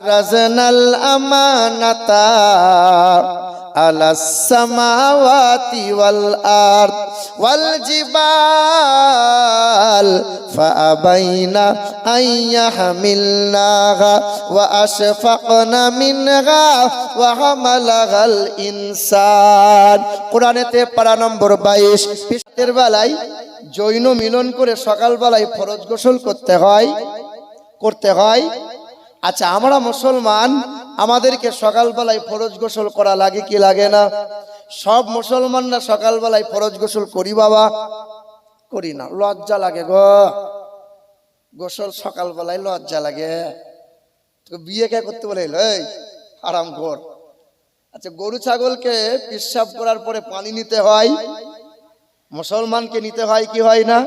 رزنا الأمانة على السماوات والأرض والجبال فأبين أن يحملناها وأشفقن منها وحملها الإنسان কোরআনেতে পারা নম্বর বাইশ পৃষ্ঠের বেলায় জৈন মিলন করে সকালবেলায় ফরজ গোসল করতে হয় করতে হয় আচ্ছা আমরা মুসলমান, আমাদেরকে সকালবেলায় ফরজ গোসল করা লাগে কি লাগে না? সব মুসলমানরা সকালবেলায় ফরজ গোসল করি বাবা। করি না, লজ্জা লাগে গো। গোসল সকালবেলায় লজ্জা লাগে। তো বিয়ে কে করতে বলে আরাম কর আচ্ছা গরু ছাগলকে পিসাব করার পরে পানি নিতে হয়। মুসলমানকে নিতে হয় কি হয় না?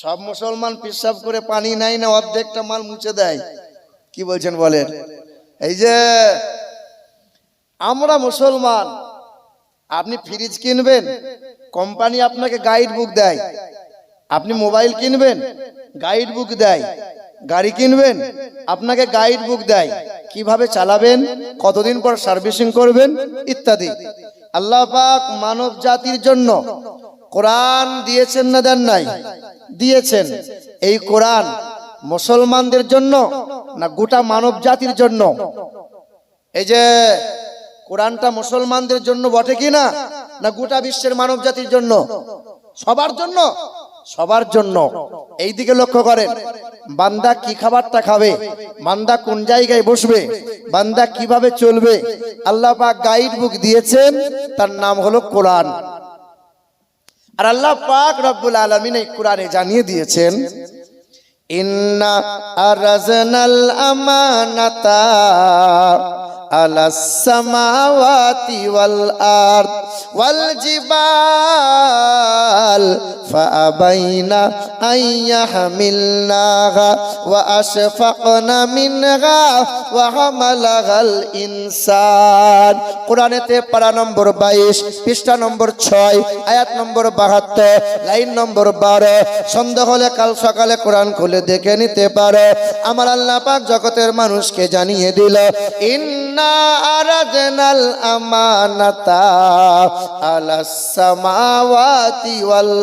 সব মুসলমান পিসাব করে পানি নেয় না, অর্ধেকটা মাল মুছে দেয়। কি বলছেন বলেন? এই যে, আমরা মুসলমান, আপনি ফ্রিজ কিনবেন কোম্পানি আপনাকে গাইড বুক দেয়। আপনি মোবাইল কিনবেন গাইড বুক দেয়। গাড়ি কিনবেন, আপনাকে গাইড বুক দেয়। কীভাবে চালাবেন, কতদিন পর সার্ভিসিং করবেন, ইত্যাদি। আল্লাহ পাক মানব জাতির জন্য কোরআন দিয়েছেন না দেন নাই? দিয়েছেন। এই কোরআন মুসলমানদের জন্য না গোটা মানব জাতির জন্য? এই যে কোরআনটা মুসলমানদের জন্য বটে কি না? না গোটা বিশ্বের মানব জাতির জন্য? সবার জন্য? সবার জন্য। এই দিকে লক্ষ্য করেন, বান্দা কি খাবারটা খাবে? বান্দা কোন জায়গায় বসবে? বান্দা কীভাবে চলবে? আল্লাহ পাক গাইড বুক দিয়েছেন, তার নাম হলো কোরআন। আর আল্লাহ পাক রব্বুল আলমিন এই কোরআনে জানিয়ে দিয়েছেন ইন্না আরাজনাল আমানাতা ইনসান। কোরআনেতে পারা নম্বর 22 পৃষ্ঠা নম্বর 6 আয়াত নম্বর 72 লাইন নম্বর 12 সন্দেহ হলে কাল সকালে কোরআন খুলে দেখে নিতে পারে। আমার আল্লাহ পাক জগতের মানুষকে জানিয়ে দিল, ইন্না আমানাতা আলাস সামাওয়াতি ওয়াল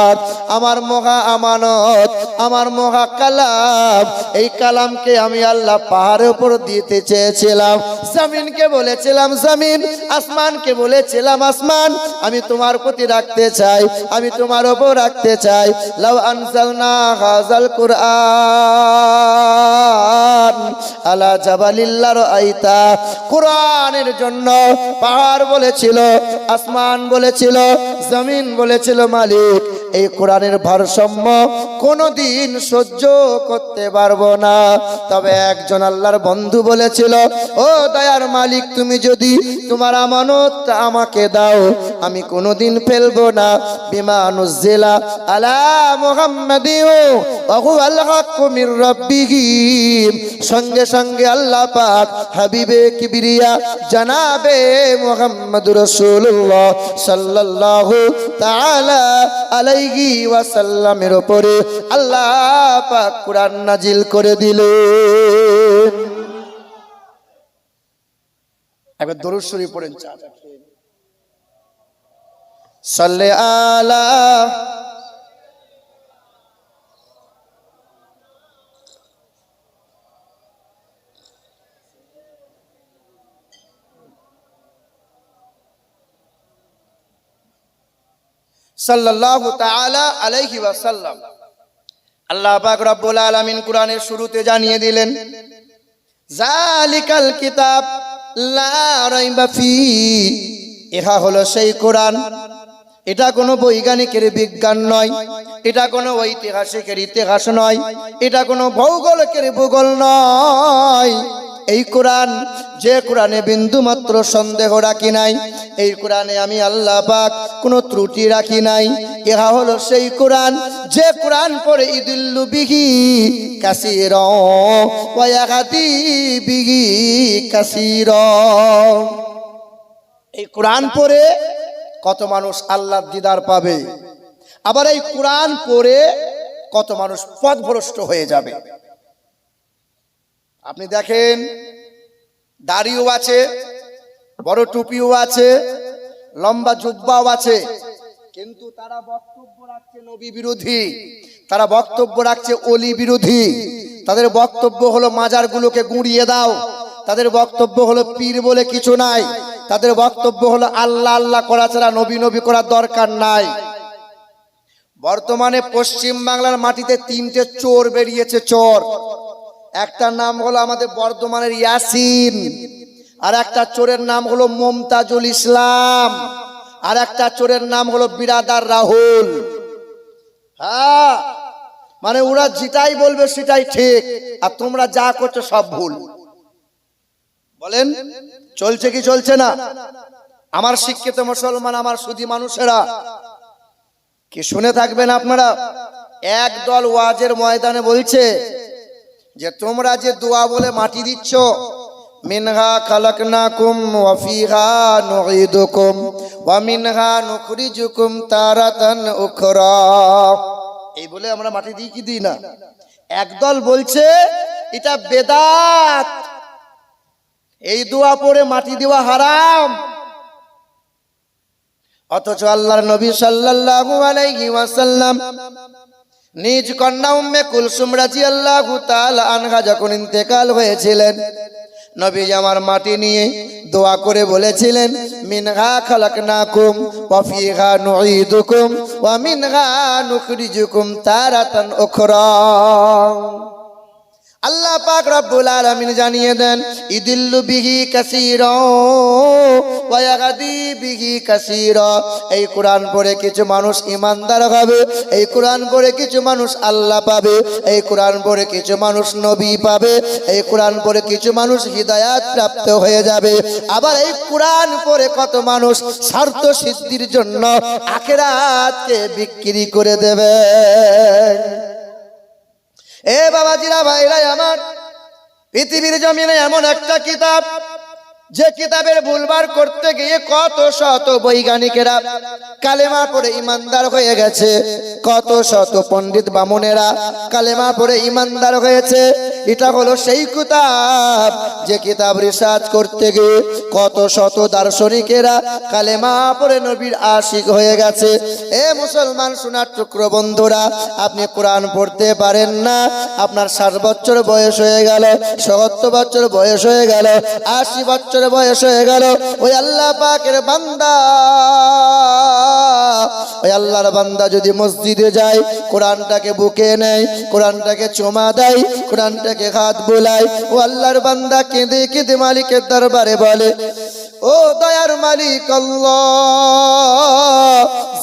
আরদ। আমার মহা আমানত, আমার মহা কালাম। এই কালামকে আমি আল্লাহ পাহাড়ের উপর দিতে চেয়েছিলাম। জমিনকে বলেছিলাম, জমিন, আসমানকে বলেছিলাম, আসমান। আমি তোমার প্রতি রাখতে চাই, আমি তোমার ওপর রাখতে চাই। লাউ আনজালনা হাজাল কুরআন। আলা জাবালিল্লার আইতা কোরআনের জন্য পাহাড় বলেছিল আসমান বলেছিল জমিন বলেছিল মালিক। এই কোরআনের ভারসাম্য কোনোদিন সহ্য করতে পারব না। তবে একজন আল্লাহর বন্ধু বলেছিল, ও দয়ার মালিক, তুমি যদি তোমার আমানত আমাকে দাও, আমি কোনোদিন ফেলব না। বিমানুজ্জিলা আলা মুহাম্মাদিও সঙ্গে সঙ্গে আল্লাহ পাক হাবিবে কিবরিয়া জানাবে মুহাম্মদ রাসূলুল্লাহ সাল্লাল্লাহু তাআলা আলাইহি ওয়াসাল্লামের উপরে। আল্লাহ পাক কোরআন নাজিল করে দিলেন। একবার দরুদ শরীফ পড়েন চা সাল্লে আলা সাল্লাল্লাহু তাআলা আলাইহি ওয়াসাল্লাম। আল্লাহ পাক রব্বুল আলামিন কোরআনের শুরুতে জানিয়ে দিলেন জালিকাল কিতাব লা রাইবা ফি। ইহা হলো সেই কোরআন। এটা কোনো বৈজ্ঞানিকের বিজ্ঞান নয়, এটা কোনো ঐতিহাসিকের ইতিহাস নয়, এটা কোনো ভৌগোলিকের ভূগোল নয়। এই কোরআন, যে কোরআনে বিন্দু মাত্র সন্দেহ রাখি নাই, এই কোরআনে আমি আল্লাহ পাক কোনো ত্রুটি রাখি নাই। ইহা হলো সেই কোরআন, যে কোরআন পড়ে, ইদুল্লু বিহি কাসির ওয়াগাতি বিহি কাসির এই কোরআন পড়ে কত মানুষ আল্লাহর দিদার পাবে? আবার এই কোরআন পড়ে কত মানুষ পথভ্রষ্ট হয়ে যাবে? আপনি দেখেন, দাড়িও আছে, বড় টুপিও আছে, লম্বা জুব্বাও আছে। কিন্তু তারা বক্তব্য রাখছে নবী বিরোধী, তারা বক্তব্য রাখছে অলি বিরোধী। তাদের বক্তব্য হলো, মাজারগুলোকে গুঁড়িয়ে দাও। তাদের বক্তব্য হলো, পীর বলে কিছু নাই। তাদের বক্তব্য হলো, আল্লাহ আল্লাহ করা ছাড়া নবী নবী করার দরকার নাই। বর্তমানে পশ্চিম বাংলার মাটিতে তিনটে চোর বেরিয়েছে, চোর। একটা নাম হলো আমাদের বর্ধমানের ইয়াসিন, আর একটা চোরের নাম হলো মমতাজুল ইসলাম, আর একটা চোরের নাম হলো বিরাদার রাহুল। হ্যাঁ মানে ওরা যেটাই বলবে সেটাই ঠিক, আর তোমরা যা করছ সব ভুল। বলেন, চলছে কি চলছে না? আমার শিক্ষিত মুসলমান, আমার সুধী মানুষেরা, কি শুনে থাকবেন আপনারা? এক দল ওয়াজের ময়দানে বলছে যে তোমরা যে দোয়া বলে মাটি দিচ্ছ, মিনহা খালাকনাকুম ওয়া ফিহা নুঈদুকুম ওয়া মিনহা নুখরিজুকুম তারাতান উখরা। এই বলে আমরা মাটি দিই কি দিই না? একদল বলছে, এটা বেদাত। এই দোয়া পড়ে মাটি দেওয়া হারাম। অথচ আল্লাহর নবী সাল্লাল্লাহু আলাইহি ওয়াসাল্লাম নিজ কন্যা উম্মে কুলসুম রাজি আল্লাহ আনহা যখন ইন্তেকাল হয়েছিলেন, নবী আমার মাটি নিয়ে দোয়া করে বলেছিলেন, মিনহা খালাকনাকুম ওয়া ফিহা নুঈদুকুম ওয়া মিনহা নুখরিজুকুম তারাতান উখরা। আল্লাহ পাক রব্বুল আলামিন জানিয়ে দেন, ইদিল্লু বিহি কাসীরা ওয়া ইয়াহদি বিহি কাসীরা। এই কোরআন পড়ে কিছু মানুষ ইমানদার হবে, এই কোরআন পড়ে কিছু মানুষ আল্লাহ পাবে, এই কোরআন পড়ে কিছু মানুষ নবী পাবে, এই কোরআন পড়ে কিছু মানুষ হিদায়াত প্রাপ্ত হয়ে যাবে। আবার এই কোরআন পড়ে কত মানুষ স্বার্থ সিদ্ধির জন্য আখেরাতকে বিক্রি করে দেবে। এ বাবাজিরা ভাইরাই আমার। পৃথিবীর জমিনে এমন একটা কিতাব যে কিতাবের ভুলবার করতে গিয়ে কত শত বৈজ্ঞানিকেরা কালেমা পড়ে ইমানদার হয়ে গেছে, কত শত পণ্ডিত বামুনেরা কালেমা পড়ে ইমানদার হয়েছে। এটা হলো সেই কিতাব যে কিতাব রিসার্চ করতে গিয়ে কত শত দার্শনিকেরা কালেমা পড়ে নবীর আশিক হয়ে গেছে। এ মুসলমান সোনার টুকরো বন্ধুরা, আপনি কোরআন পড়তে পারেন না, আপনার ষাট বছর বয়স হয়ে গেল, সত্তর বছর বয়স হয়ে গেল, আশি বছর বয়স হয়ে গেল। ওই আল্লাহ পাকের বান্দা, ওই আল্লাহর বান্দা যদি মসজিদে যায়, কোরআনটাকে বুকে নেয়, কোরআনটাকে চোমা দেয়, কোরআনটাকে হাত বোলায়, ও আল্লাহর বান্দা কেঁদে কেঁদে মালিকের দরবারে বলে, ও দয়ার মালিক আল্লাহ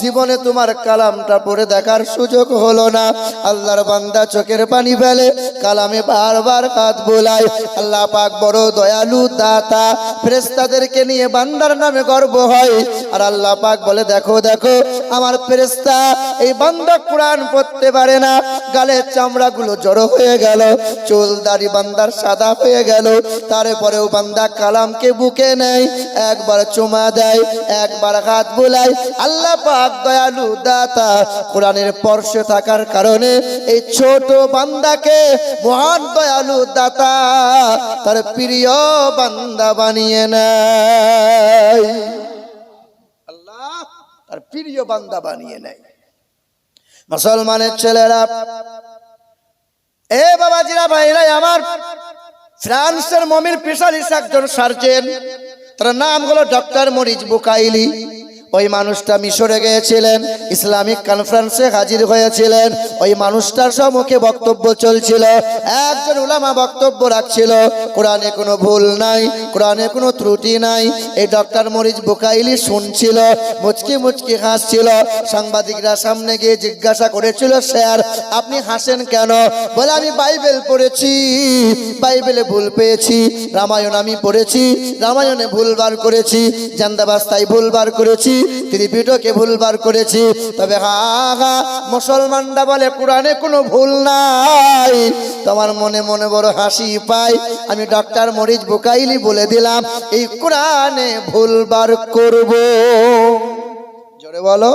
জীবনে তোমার কালামটা পড়ে দেখার সুযোগ হলো না। আল্লাহর বান্দা চোখের পানি ফেলে, কালামে বারবার হাত বোলায়। আল্লাহ পাক বড় দয়ালু দাতা ফেরেস্তাদেরকে নিয়ে বান্দার নামে গর্ব হয়। আর আল্লাহ পাক বলে, দেখো দেখো, আমার ফেরেস্তা এই বান্দা কোরআন পড়তে পারে না। গালের চামড়াগুলো জড়ো হয়ে গেল, চুল দাড়ি বান্দার সাদা হয়ে গেল। তারপরেও বান্দা কালামকে বুকে নেয়, একবার চুমা দেয়, একবার হাত বোলায়। আল্লাহ পাক দয়ালু দাতা, কোরআনের পর্ষে থাকার কারণে এই ছোট বান্দাকে মহান দয়ালু দাতা তার প্রিয় বান্দা বানিয়ে নেয়। আল্লাহ তার প্রিয় বান্দা বানিয়ে নেয়। মুসলমানের ছেলেরা, এ বাবাজিরা ভাইরাই আমার ফ্রান্সের মমির স্পেশালিস্ট একজন সার্জেন, তার নাম হলো ডক্টর মরিজ বুকাইলি। ওই মানুষটা মিশরে গিয়েছিলেন, ইসলামিক কনফারেন্সে হাজির হয়েছিলেন, ওই মানুষটার সম্মুখে বক্তব্য চলছিল, একজন উলামা বক্তব্য রাখছিল, কোরআনে কোনো ভুল নাই কোরআনে কোনো ত্রুটি নাই। এই ডক্টর মরিজ বোকাইলি শুনছিল, মুচকি মুচকি হাসছিল। সাংবাদিকরা সামনে গিয়ে জিজ্ঞাসা করেছিল, স্যার, আপনি হাসেন কেন? বলে, আমি বাইবেল পড়েছি, বাইবেলে ভুল পেয়েছি, রামায়ণ আমি পড়েছি, রামায়ণে ভুল বার করেছি, জান্দাবাস্তায় ভুল বার করেছি, ত্রিপিটকে ভুল বার করেছি। তবে হা হা, মুসলমানরা বলে, কোরআনে কোনো ভুল নাই। তোমার মনে মনে বড় হাসি পাই। আমি ডক্টর মরিজ বোকাইলি বলে দিলাম, এই কোরআনে ভুল বার করব। জোরে বলো।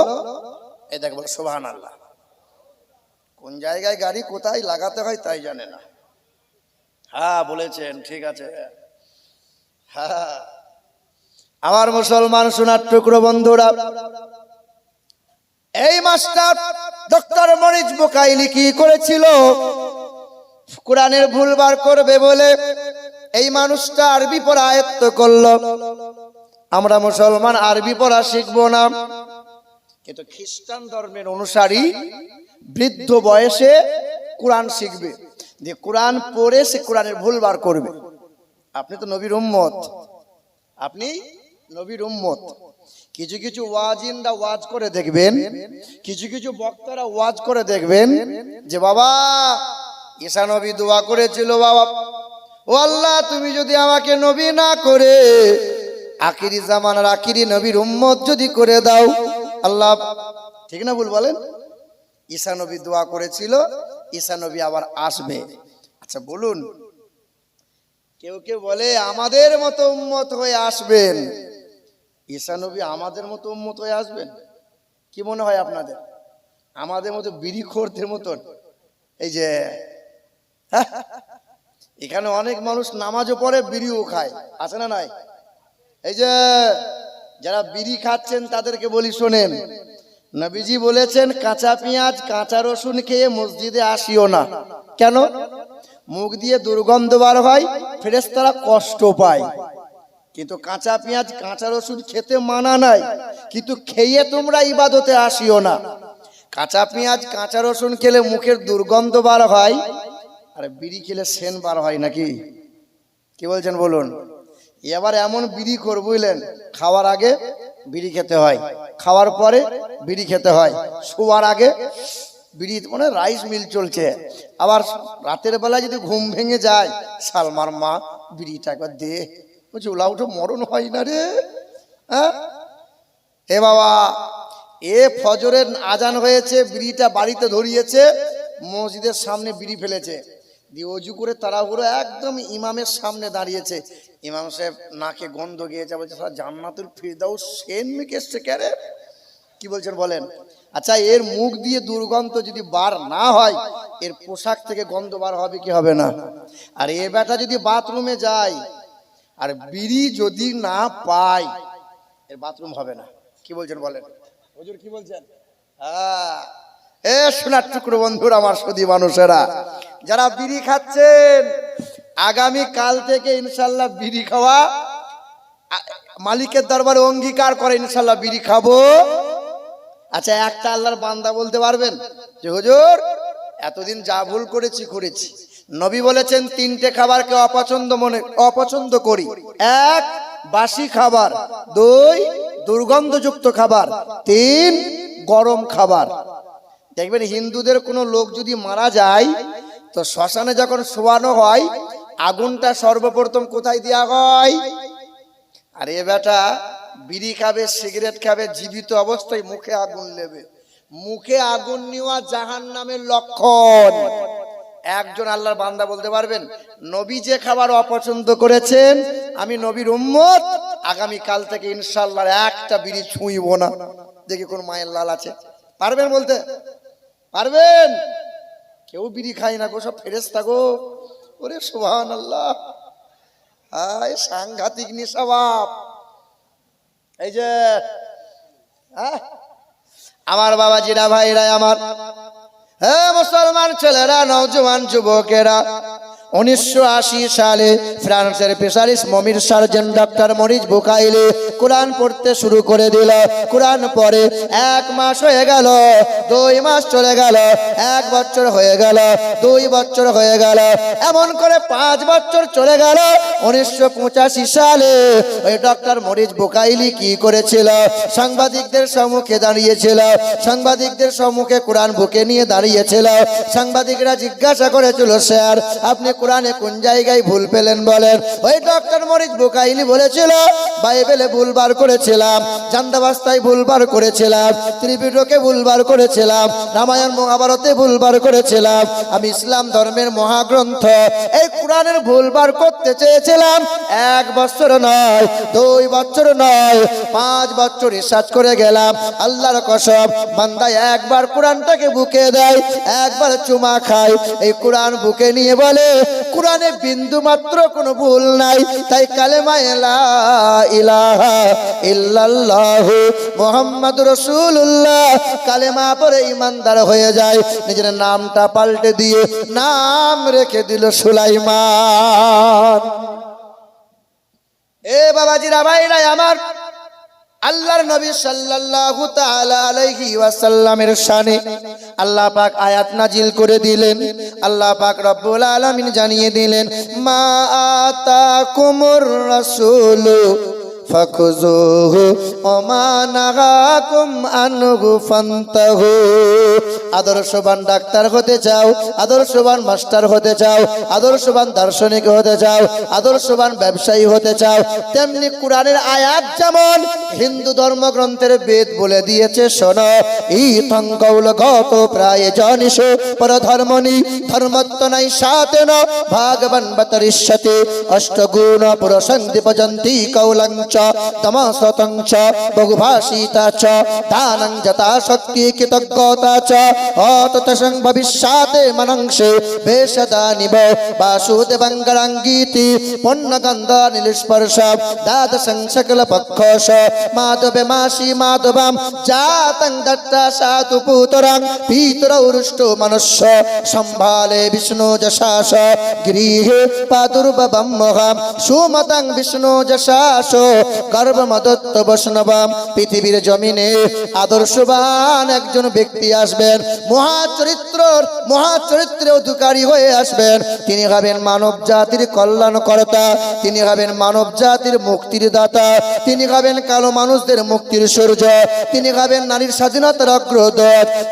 এই দেখ, বলো সোহান আল্লাহ কোন জায়গায় গাড়ি কোথায় লাগাতে হয় তাই জানে না। হ্যাঁ বলেছেন, ঠিক আছে। হ্যাঁ। আমার মুসলমান সোনার টুকরো বন্ধুরা, এই মাস্টার ডক্টর মরিচ বোকাইলি কি করেছিল? কোরআনের ভুলবার করবে বলে এই মানুষটা আরবি পড়া আয়ত্ত করল। আমরা মুসলমান আরবি পড়া শিখব না। কিন্তু খ্রিস্টান ধর্মের অনুসারী বৃদ্ধ বয়সে কোরআন শিখবে। যে কোরআন পড়ে সে কোরআনের ভুল বার করবে। আপনি তো নবীর উম্মত। আপনি নবীর উম্মত। কিছু কিছু ওয়াজিনরা ওয়াজ করে দেখবেন। কিছু কিছু বক্তারা ওয়াজ করে দেখবেন যে, বাবা, ঈশা নবী দোয়া করেছিল, বাবা। ও আল্লাহ তুমি যদি আমাকে নবী না করে আখিরি জামানার আখিরি নবীর উম্মত যদি করে দাও আল্লাহ ঠিক না ভুল বলেন? ঈশা নবী দোয়া করেছিল ঈশা নবী আবার আসবে। আচ্ছা বলুন কেউ কেউ বলে আমাদের মতো উম্মত হয়ে আসবেন। ঈশা নবী আমাদের মতো উম্মত হয়ে আসবেন? কি মনে হয় আপনাদের? আমাদের মতো বিড়ি খোরদের মতন? এই যে হ্যাঁ, এখানে অনেক মানুষ নামাজও পড়ে, বিড়িও খায়। আছে না নাই? এই যে, যারা বিড়ি খাচ্ছেন তাদেরকে বলি শোনেন, নবীজি বলেছেন, কাঁচা পেঁয়াজ, কাঁচা রসুন খেয়ে মসজিদে আসিও না। কেন? মুখ দিয়ে দুর্গন্ধ বার হয়, ফেরেশতারা কষ্ট পায়। কিন্তু কাঁচা পেঁয়াজ, কাঁচা রসুন খেতে মানা নাই, কিন্তু খেয়ে তোমরা ইবাদতে আসিও না। কাঁচা পেঁয়াজ, কাঁচা রসুন খেলে মুখের দুর্গন্ধ বার হয় আর বিড়ি খেলে সেন বার হয় নাকি? কি বলছেন বলুন? এবার এমন বিড়ি কর বুঝলেন, খাওয়ার আগে বিড়ি খেতে হয়, খাওয়ার পরে বিড়ি খেতে হয় শোয়ার আগে বিড়ি মানে রাইস মিল চলছে। আবার রাতের বেলা যদি ঘুম ভেঙে যায়, সালমার মা বিড়িটা একবার দে। বলছে, ওলা উঠে মরণ হয় না রে। হ্যাঁ? এ বাবা, এ ফজরের আজান হয়েছে, বিড়িটা বাড়িতে ধরিয়েছে, মসজিদের সামনে বিড়ি ফেলেছে। দিয়ে অজু করে তাড়াহুড়ো একদম ইমামের সামনে দাঁড়িয়েছে। ইমাম সাহেব নাকে গন্ধ গিয়েছে বলছে জান্নাতুল ফিরদাউস সেন মেকে এসছে ক্যারে কি বলছেন বলেন। আচ্ছা এর মুখ দিয়ে দুর্গন্ধ যদি বার না হয় এর পোশাক থেকে গন্ধ বার হবে কি হবে না? আর এ বেটা যদি বাথরুমে যায় আর বিড়ি যদি না পায় এর বাথরুম হবে না। কি বলছেন বলেন? হুজুর কি বলছেন? হ্যাঁ। এ সোনার টুকরো বন্ধুরা, আমার সদী মানুষেরা, যারা বিড়ি খাচ্ছেন, আগামী কাল থেকে ইনশাল্লাহ বিড়ি খাওয়া মালিকের দরবারে অঙ্গীকার করে ইনশাল্লাহ বিড়ি খাব। আচ্ছা একটা আল্লাহর বান্দা বলতে পারবেন যে, হুজুর, এতদিন যা ভুল করেছি করেছি। নবী বলেছেন, তিনটে খাবারকে অপছন্দ মনে, অপছন্দ করি। এক, বাসি খাবার। দুই, দুর্গন্ধযুক্ত খাবার। তিন, গরম খাবার। দেখবেন হিন্দুদের কোনো লোক যদি মারা যায়, তো শ্মশানে যখন শোয়ানো হয়, আগুনটা সর্বপ্রথম কোথায় দেওয়া হয়? আর এ বেটা, বিড়ি খাবে, সিগারেট খাবে, জীবিত অবস্থায় মুখে আগুন নেবে। মুখে আগুন নেওয়া জাহান নামের লক্ষণ। একজন আল্লাহর বান্দা বলতে পারবেন, নবী যে খাবার অপছন্দ করেছেন, আমি নবীর উম্মত আগামী কাল থেকে ইনশাল্লাহ একটা বিড়ি ছুঁইব না। দেখি কোন মায়ের লাল আছে। পারবেন বলতে? পারবেন? কেউ বিড়ি খায় না গো, সব ফেরেস থাকো ওরে সুহান আল্লাহ হায়, সাংঘাতিক নিঃস্বভাব এই যে আমার বাবা জিরা ভাইরা আমার। হ্যাঁ মুসলমান ছেলেরা, নওজোয়ান যুবকেরা। উনিশশো আশি সালে ফ্রান্সের স্পেশালিস্ট মমির সার্জন ডক্টর মরিজ বুকাইলে কোরআন পড়তে শুরু করে দিল। কোরআন পরে এক মাস হয়ে গেল, দুই মাস চলে গেল, এক বছর হয়ে গেল, দুই বছর হয়ে গেল, এমন করে পাঁচ বছর চলে গেল। উনিশশো পঁচাশি সালে ওই ডক্টর মরিজ বুকাইলি কি করেছিল? সাংবাদিকদের সম্মুখে দাঁড়িয়েছিল, সাংবাদিকদের সম্মুখে কোরআন বুকে নিয়ে দাঁড়িয়েছিল। সাংবাদিকরা জিজ্ঞাসা করেছিল, স্যার, আপনি কোরআনে কোন জায়গায় ভুল পেলেন বলেন? ওই ডক্টর মরিজ বুকাইলি বলেছিল, বাইবেলে ভুলবার করেছিলাম, জান্দাবাস্তায় ভুলবার করেছিলাম, ত্রিপিটকে ভুলবার করেছিলাম, রামায়ণ মহাভারতে ভুলবার করেছিলাম, আমি ইসলাম ধর্মের মহাগ্রন্থ, এই কোরআনের ভুলবার করতে চেয়েছিলাম, এক বছর নয়, দুই বছর নয়, পাঁচ বছর রিসার্চ করে গেলাম, আল্লাহর কসম, বান্দায় একবার কোরআনটাকে বুকে দেয়, একবার চুমা খায়, এই কোরআন বুকে নিয়ে বলে কোরআনে বিন্দু মাত্র কোনো ভুল নাই। তাই কালেমা এলা ইলাহা ইল্লাল্লাহ রসুল্লাহ কালেমা পরে ইমানদার হয়ে যায়। নিজের নামটা পাল্টে দিয়ে নাম রেখে দিল সুলাইমান। এ বাবাজিরা ভাইরাই আমার আল্লাহর নবী সাল্লাল্লাহু তাআলা আলাইহি ওয়াসাল্লামের শানে আল্লাহ পাক আয়াত নাজিল করে দিলেন। আল্লাহ পাক রব্বুল আলামিন জানিয়ে দিলেন, মা আতাকুমুর রাসূলু ফাখুজুহু ওমা নাগাকুম আনহু ফান্তাহু আদর্শবান ডাক্তার হতে চাও, আদর্শবান মাস্টার হতে চাও, আদর্শবান দার্শনিক হতে চাও, আদর্শবান ব্যবসায়ী হতে চাও, তেমনি কোরআনের আয়াত যেমন হিন্দু ধর্মগ্রন্থের বেদ বলে দিয়েছে, শোন ই থঙ্গৌল গত প্রায় জনিষ পর ধর্মনি ধর্মত্ব নাই ন ভাগবান বতরিষ্যতে অষ্টগুণ পুরসন্তি পজন্তি কৌলঞ্চ চ বহুভাষিতা চ দানং যথা শক্তি কৃতজ্ঞতা চ অততসং ভবিষ্যাতে মনংসে বেশদানিব বাসুদেবঙ্গরাঙ্গীতি পণ্যগন্ধ নীলস্পর্শ দ্বাদশং সকল পক্ষস মাধবে মাসি মাধবাম জাতং দত্তা সাতু পুতরাং পিতরৌরুষ্ট মনুষ্য সম্ভালে বিষ্ণু যশাস গৃহে পাদুর্বম সুমতং বিষ্ণু যশাস গর্ভমদত্ত বৈষ্ণবাম পৃথিবীর জমিনে আদর্শবান একজন ব্যক্তি আসবেন মহাচরিত্র মহাচরিত্রে অধিকারী হয়ে আসবেন। তিনি হবেন মানব জাতির তিনি হবেন মানব জাতির মুক্তির দাতা, তিনি হবেন কালো মানুষদের মুক্তির সূর্য, তিনি হবেন নারীর স্বাধীনতার অগ্রদূত,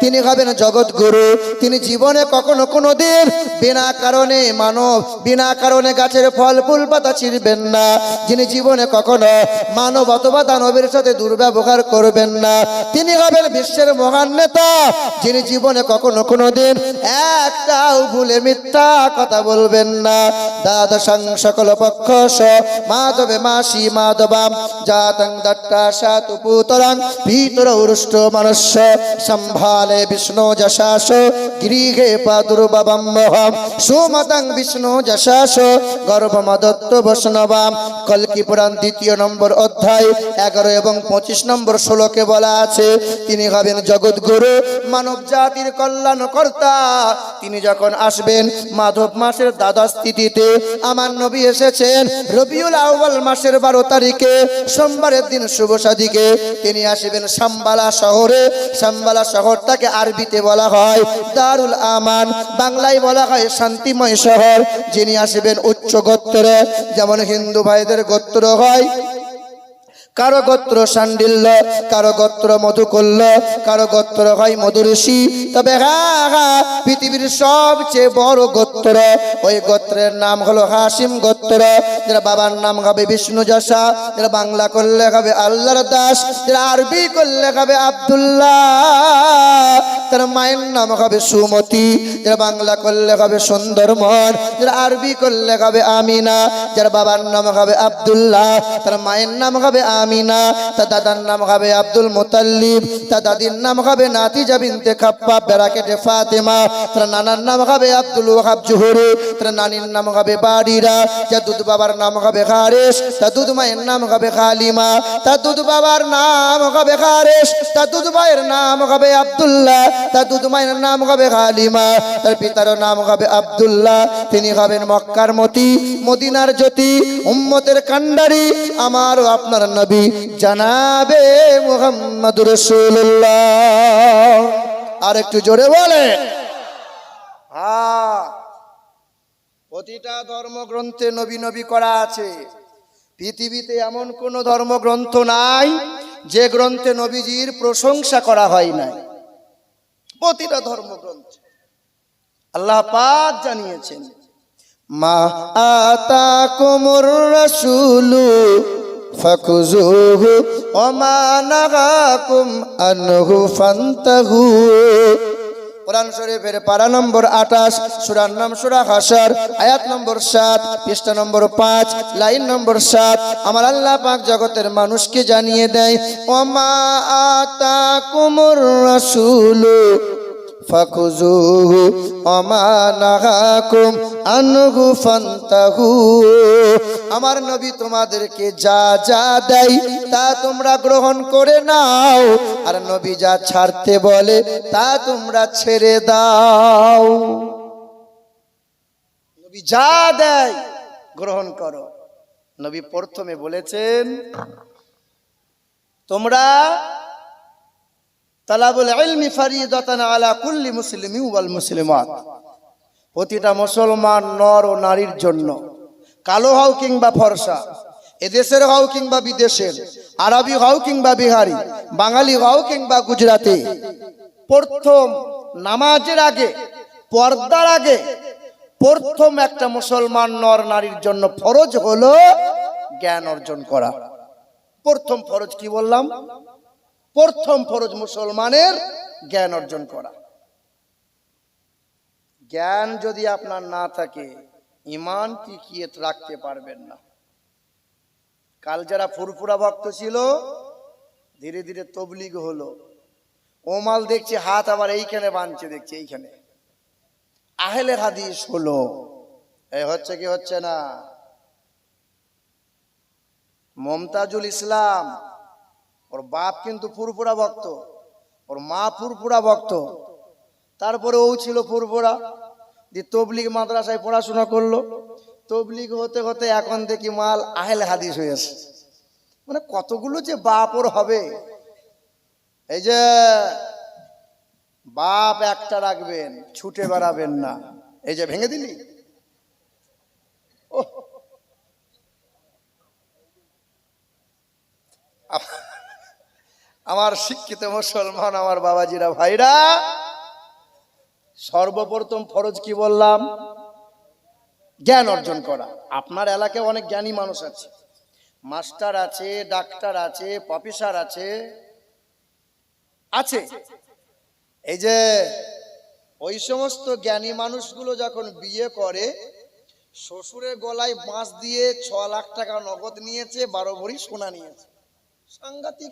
তিনি হবেন জগৎগুরু, তিনি জীবনে কখনো কোনো দিন বিনা কারণে মানব, বিনা কারণে গাছের ফল, ফুল, পাতা ছিঁড়বেন না। যিনি জীবনে কখনো মানব অথবা দানবের সাথে দুর্ব্যবহার করবেন না। তিনি হবেন বিশ্বের মহান নেতা, যিনি জীবনে কখনো কোনো দিন একটাও ভুলে মিথ্যা কথা বলবেন না। দাদা সং সকল পক্ষ স, মাধবে মাসি মাধবাম, জাতং দট্টা সাতু পুতরাং, ভিতর উরুষ্ট মনুষ্য, সম্ভালে বিষ্ণু যশাস, গৃহে পাদুর্বাবম সুমতং বিষ্ণু যশাস, গর্ভমদত্ত বৈষ্ণবাম কলকি পুরাণ দ্বিতীয় নম্বর অধ্যায় এগারো এবং পঁচিশ নম্বর শ্লোকে বলা আছে, তিনি হবেন জগৎগুরু, মানব জাতির কল্যাণকর্তা। তিনি যখন আসবেন মাধব মাসের দ্বাদশ তিথিতে, আমার নবী এসেছেন রবিউল আউয়াল মাসের বারো তারিখে, সোমবারের দিন শুভ সাদিকে তিনি আসবেন সাম্বালা শহরে, সাম্বালা শহরটাকে আরবিতে বলা হয় দারুল আমান, বাংলায় বলা হয় শান্তিময় শহর। যিনি আসবেন উচ্চ গোত্রে, যেমন হিন্দু ভাইদের গোত্র হয় কারও গোত্র সান্ডিল্য, কারও গোত্র মধুকল্য কারও গোত্র হয় মধুঋষি তবে পৃথিবীর সবচেয়ে বড় গোত্র, ওই গোত্রের নাম হলো হাসিম গোত্র। যারা বাবার নাম হবে বিষ্ণু যশা, যারা বাংলা করলে হবে আল্লাহর দাস, যারা আরবি করলে হবে আব্দুল্লাহ। তার মায়ের নাম হবে সুমতি, যারা বাংলা করলে হবে সুন্দরমন, যারা আরবি করলে হবে আমিনা, যার বাবার নাম হবে আব্দুল্লাহ। তার মায়ের নাম হবে আমিনা তার দাদার নাম হবে আব্দুল মুতাল্লিব তার দাদির নাম হবে নাতিজা বিনতে খাপ্পা বেড়াকেটে ফাতেমা তার নানার নাম হবে আব্দুল ওহাব জুহুরি তার নানির নাম হবে বাড়িরা যার দুধ বাবার নাম হবে হারেস তার দুধ মায়ের নাম হবে খালিমা তার দুধ বাবার নাম হবে হারেস তার দুধ ভাইয়ের নাম হবে আব্দুল্লাহ তার দুধ মায়ের নাম হবে হালিমা তার পিতার নাম হবে আব্দুল্লাহ তিনি হবেন মক্কার মতি মদিনার জ্যোতি উম্মতের কান্ডারি আমার ও আপনার নবী জানাবে মুহাম্মদ রসুল্লাহ আর একটু জোরে বলে। হ্যাঁ প্রতিটা ধর্মগ্রন্থে নবী নবী করা আছে। পৃথিবীতে এমন কোন ধর্মগ্রন্থ নাই যে গ্রন্থে নবীজির প্রশংসা করা হয় নাই। প্রতিটা ধর্মগ্রন্থ। আল্লাহ পাক জানিয়েছেন, মা আতা কুমুর রসুলু ফকুজুহু ওমা নাগাকুম আনহু ফান্তাহু কোরআন শরীফের পারা নম্বর আঠাশ, সুরার নাম সুরা হাসার আয়াত নম্বর সাত, পৃষ্ঠা নম্বর পাঁচ, লাইন নম্বর সাত। আমার আল্লাহ পাক জগতের মানুষকে জানিয়ে দেয়, ওমা আতা কুমুর রসুলু ফাকুজুহু ওমা নাহাকুম আনহু ফান্তাহু। আমার নবী তোমাদেরকে যা যা দেয় তা তোমরা গ্রহণ করে নাও, আর নবী যা ছাড়তে বলে তা তোমরা ছেড়ে দাও। নবী যা দেয় গ্রহণ করো। নবী প্রথমে বলেছেন, তোমরা তালাবুল ইলমি ফারিদাতান আলা কুল্লি মুসলিমি ওয়াল মুসলিমাত। প্রতিটা মুসলমান নর ও নারীর জন্য, কালো হও কিংবা ফর্সা, এদেশের হও কিংবা বিদেশের, আরবি হও কিংবা বিহারি, বাঙালি হও কিংবা গুজরাটি, প্রথম নামাজের আগে, পর্দার আগে, প্রথম একটা মুসলমান নর নারীর জন্য ফরজ হলো জ্ঞান অর্জন করা। প্রথম ফরজ কি বললাম? প্রথম ফরজ মুসলমানের জ্ঞান অর্জন করা। জ্ঞান যদি আপনার না থাকে, ইমান টিকিয়ে রাখতে পারবেন না। কাল যারা ফুরফুরা ভক্ত ছিল, ধীরে ধীরে তবলিগ হলো। ওমাল দেখছে, হাত আবার এইখানে বাঁধছে, দেখছে এইখানে। আহেলে হাদিস হলো। এ হচ্ছে কি হচ্ছে না? মমতাজুল ইসলাম ওর বাপ কিন্তু ফুরফুরা ভক্ত। ওর মা ফুরফুরা ভক্ত। তারপরে ও ছিল ফুরফুরা দিয়ে তবলিগ মাদ্রাসায় পড়াশোনা করল। তবলিগ হতে হতে এখন দেখি মাল আহেল হাদিস হয়েছে মানে কতগুলো যে বাপ ওর হবে। এই যে বাপ একটা রাখবেন, ছুটে বেড়াবেন না। এই যে ভেঙে দিলি? আমার শিক্ষিত মুসলমান, আমার বাবাজিরা, ভাইরা, সর্বপ্রথম ফরজ কি বললাম? জ্ঞান অর্জন করা। আপনার এলাকায় অনেক জ্ঞানী মানুষ আছে। মাস্টার আছে, ডাক্তার আছে, প্রফেসর আছে। আছে। এই যে, ওই সমস্ত জ্ঞানী মানুষগুলো যখন বিয়ে করে, শ্বশুরের গলায় বাঁশ দিয়ে ছ লাখ টাকা নগদ নিয়েছে, বারো ভরি সোনা নিয়েছে। সাংঘাতিক